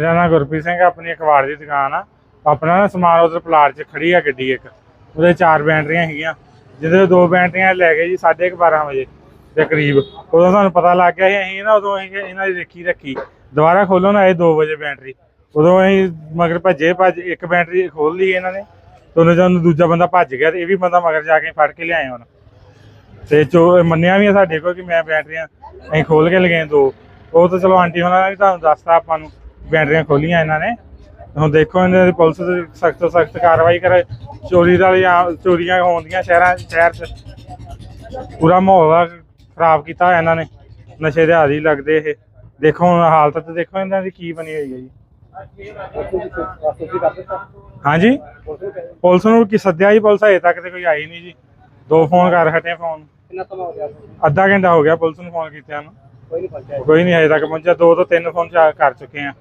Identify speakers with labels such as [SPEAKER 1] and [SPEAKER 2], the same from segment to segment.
[SPEAKER 1] ਮੇਰਾ ਨਾਮ ਗੁਰਪ੍ਰੀਤ ਸਿੰਘ ਆਪਣੀ ਅਖਬਾਰ ਦੀ ਦੁਕਾਨ ਆ। ਆਪਣਾ ਨਾ ਸਮਾਨ ਉਧਰ ਪਲਾਟ 'ਚ ਖੜੀ ਆ ਗੱਡੀ ਇੱਕ। ਉਹਦੇ ਚਾਰ ਬੈਟਰੀਆਂ ਹੈਗੀਆਂ। ਜਿਹਦੇ ਦੋ ਬੈਟਰੀਆਂ ਲੈ ਗਏ ਜੀ 12:30 ਵਜੇ ਦੇ ਕਰੀਬ। ਉਦੋਂ ਸਾਨੂੰ ਪਤਾ ਲੱਗ ਗਿਆ ਸੀ, ਅਸੀਂ ਨਾ ਉਦੋਂ ਅਸੀਂ ਇਹਨਾਂ ਦੀ ਦੇਖੀ ਰੱਖੀ। ਦੁਬਾਰਾ ਖੋਲਣ ਆਏ 2 ਵਜੇ ਬੈਟਰੀ। ਉਦੋਂ ਅਸੀਂ ਮਗਰ ਭੱਜੇ, ਭੱਜ ਇੱਕ ਬੈਟਰੀ ਖੋਲ ਲਈ ਇਹਨਾਂ ਨੇ। ਤੇ ਉਹਨੇ ਦੂਜਾ ਬੰਦਾ ਭੱਜ ਗਿਆ ਤੇ ਇਹ ਵੀ ਬੰਦਾ ਮਗਰ ਜਾ ਕੇ ਫੜ ਕੇ ਲਿਆਏ ਹੁਣ। ਤੇ ਚੋ ਮੰਨਿਆ ਵੀ ਆ ਸਾਡੇ ਕੋਲ ਕਿ ਮੈਂ ਬੈਟਰੀਆਂ ਅਸੀਂ ਖੋਲ ਕੇ ਲਗਾਏ ਦੋ। ਉਹ ਤਾਂ ਚਲੋ ਆਂਟੀ ਹੋਣਾ ਨੇ ਤੁਹਾਨੂੰ ਦੱਸਤਾ ਆਪਾਂ ਨੂੰ। ਬੈਟਰੀਆਂ ਖੋਲੀਆਂ ਇਹਨਾਂ ਨੇ। ਹੁਣ ਦੇਖੋ ਇਹਨਾਂ ਦੀ ਪੁਲਿਸ ਸਖਤ ਤੋਂ ਸਖਤ ਕਾਰਵਾਈ ਕਰੇ। ਚੋਰੀ ਦਾ ਚੋਰੀਆਂ ਹੋਣਦੀਆਂ ਸ਼ਹਿਰਾਂ ਸ਼ਹਿਰ 'ਚ। ਪੂਰਾ ਮਾਹੌਲ ਖਰਾਬ ਕੀਤਾ ਇਹਨਾਂ ਨੇ। ਨਸ਼ੇ ਦੇ ਆਦੀ ਲੱਗਦੇ ਇਹ। ਦੇਖੋ ਹੁਣ ਹਾਲਤ ਤੇ ਦੇਖੋ ਇਹਨਾਂ ਦੀ ਕੀ ਬਣੀ ਹੋਈ ਹੈ ਜੀ। ਹਾਂਜੀ? ਪੁਲਿਸ ਨੂੰ ਕੀ ਸੱਦਿਆ ਜੀ ਪੁਲਿਸ ਹਜੇ ਤੱਕ ਤੇ ਕੋਈ ਆਈ ਨਹੀਂ ਜੀ। ਦੋ ਫੋਨ ਕਰ ਹਟੇ ਫੋਨ।
[SPEAKER 2] ਕਿੰਨਾ ਸਮਾਂ ਹੋ ਗਿਆ?
[SPEAKER 1] ਅੱਧਾ ਘੰਟਾ ਹੋ ਗਿਆ ਪੁਲਿਸ ਨੂੰ ਫੋਨ ਕੀਤਿਆਂ ਨੂੰ।
[SPEAKER 2] ਕੋਈ ਨਹੀਂ ਪਹੁੰਚਿਆ
[SPEAKER 1] ਕੋਈ ਨਹੀਂ, ਹਜੇ ਤੱਕ ਪਹੁੰਚਿਆ। ਦੋ ਤੋਂ ਤਿੰਨ ਫੋਨ ਕਰ ਚੁੱਕੇ ਆ।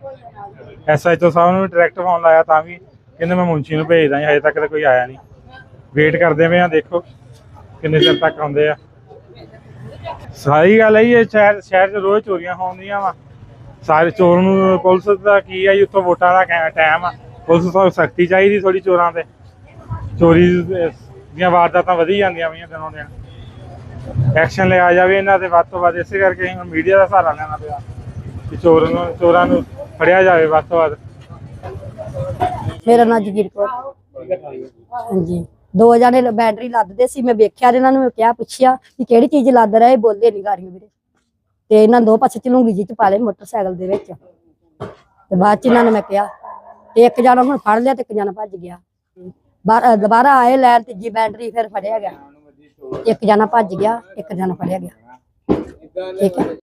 [SPEAKER 1] ਐਸਐਚਓ ਸਾਹਿਬ ਨੂੰ ਵੀ ਡਾਇਰੈਕਟ ਫੋਨ ਲਾਇਆ ਤਾਂ ਵੀ ਕਹਿੰਦੇ ਮੈਂ ਮੁੰਸ਼ੀ ਨੂੰ ਭੇਜਦਾ ਹਜੇ ਤੱਕ ਤਾਂ ਕੋਈ ਆਇਆ ਨਹੀਂ। ਵੇਟ ਕਰਦੇ ਪਏ ਆ, ਦੇਖੋ ਕਿੰਨੇ ਚਿਰ ਤੱਕ ਆਉਂਦੇ ਆ। ਸਾਰੀ ਗੱਲ ਹੈ ਇਹ ਸ਼ਹਿਰ ਸ਼ਹਿਰ 'ਚ ਰੋਜ਼ ਚੋਰੀਆਂ ਹੋਣਦੀਆਂ ਵਾ। ਸਾਰੇ ਚੋਰ ਨੂੰ ਪੁਲਿਸ ਦਾ ਕੀ ਆ ਜੀ, ਉੱਥੋਂ ਵੋਟਾਂ ਦਾ ਟਾਈਮ ਆ। ਪੁਲਿਸ ਤੋਂ ਸਖਤੀ ਚਾਹੀਦੀ ਥੋੜੀ ਚੋਰਾਂ ਤੇ। ਚੋਰੀ ਦੀਆਂ ਵਾਰਦਾਤਾਂ ਵਧੀ ਜਾਂਦੀਆਂ ਪਈਆਂ ਦਿਨੋਂ ਦਿਨ। ਐਕਸ਼ਨ ਲਿਆ ਜਾਵੇ ਇਹਨਾਂ ਤੇ, ਵੱਧ ਤੋਂ ਵੱਧ ਇਸੇ ਕਰਕੇ ਅਸੀਂ ਮੀਡੀਆ ਦਾ ਸਹਾਰਾ ਲੈਣਾ ਪਿਆ ਕਿ ਚੋਰ ਨੂੰ, ਚੋਰਾਂ ਨੂੰ ਫੜਿਆ ਜਾਵੇ ਵੱਧ ਤੋਂ ਵੱਧ।
[SPEAKER 3] ਮੇਰਾ ਨਾਂ ਜਗੀਰ ਕੌਰ। ਹਾਂਜੀ। ਦੋ ਜਣੇ ਬੈਟਰੀ ਲੱਦਦੇ ਸੀ, ਮੈਂ ਵੇਖਿਆ ਤੇ ਇਹਨਾਂ ਨੂੰ ਮੈਂ ਕਿਹਾ, ਪੁੱਛਿਆ ਕਿ ਕਿਹੜੀ ਚੀਜ਼ ਲੱਦ ਰਿਹਾ ਇਹ ਬੋਲੇ ਨਹੀਂ ਗਾੜੀਆਂ ਵੀਰੇ। ਤੇ ਇਹਨਾਂ ਦੋ ਪਾਸੇ ਚਲੂੰਗੀ ਜੀ ਚ ਪਾ ਲਏ ਮੋਟਰਸਾਈਕਲ ਦੇ ਵਿੱਚ। ਤੇ ਬਾਅਦ ਚ ਇਹਨਾਂ ਨੇ ਮੈਂ ਕਿਹਾ, ਤੇ ਇੱਕ ਜਣਾ ਹੁਣ ਫੜ ਲਿਆ ਤੇ ਇੱਕ ਜਣਾ ਭੱਜ ਗਿਆ। ਬਾਹਰ- ਦੁਬਾਰਾ ਆਏ ਲੈਣ ਤੀਜੀ ਬੈਟਰੀ ਫਿਰ ਫੜਿਆ ਗਿਆ। ਇੱਕ ਜਣਾ ਭੱਜ ਗਿਆ ਇੱਕ ਜਣਾ ਫੜਿਆ ਗਿਆ। ਠੀਕ ਹੈ?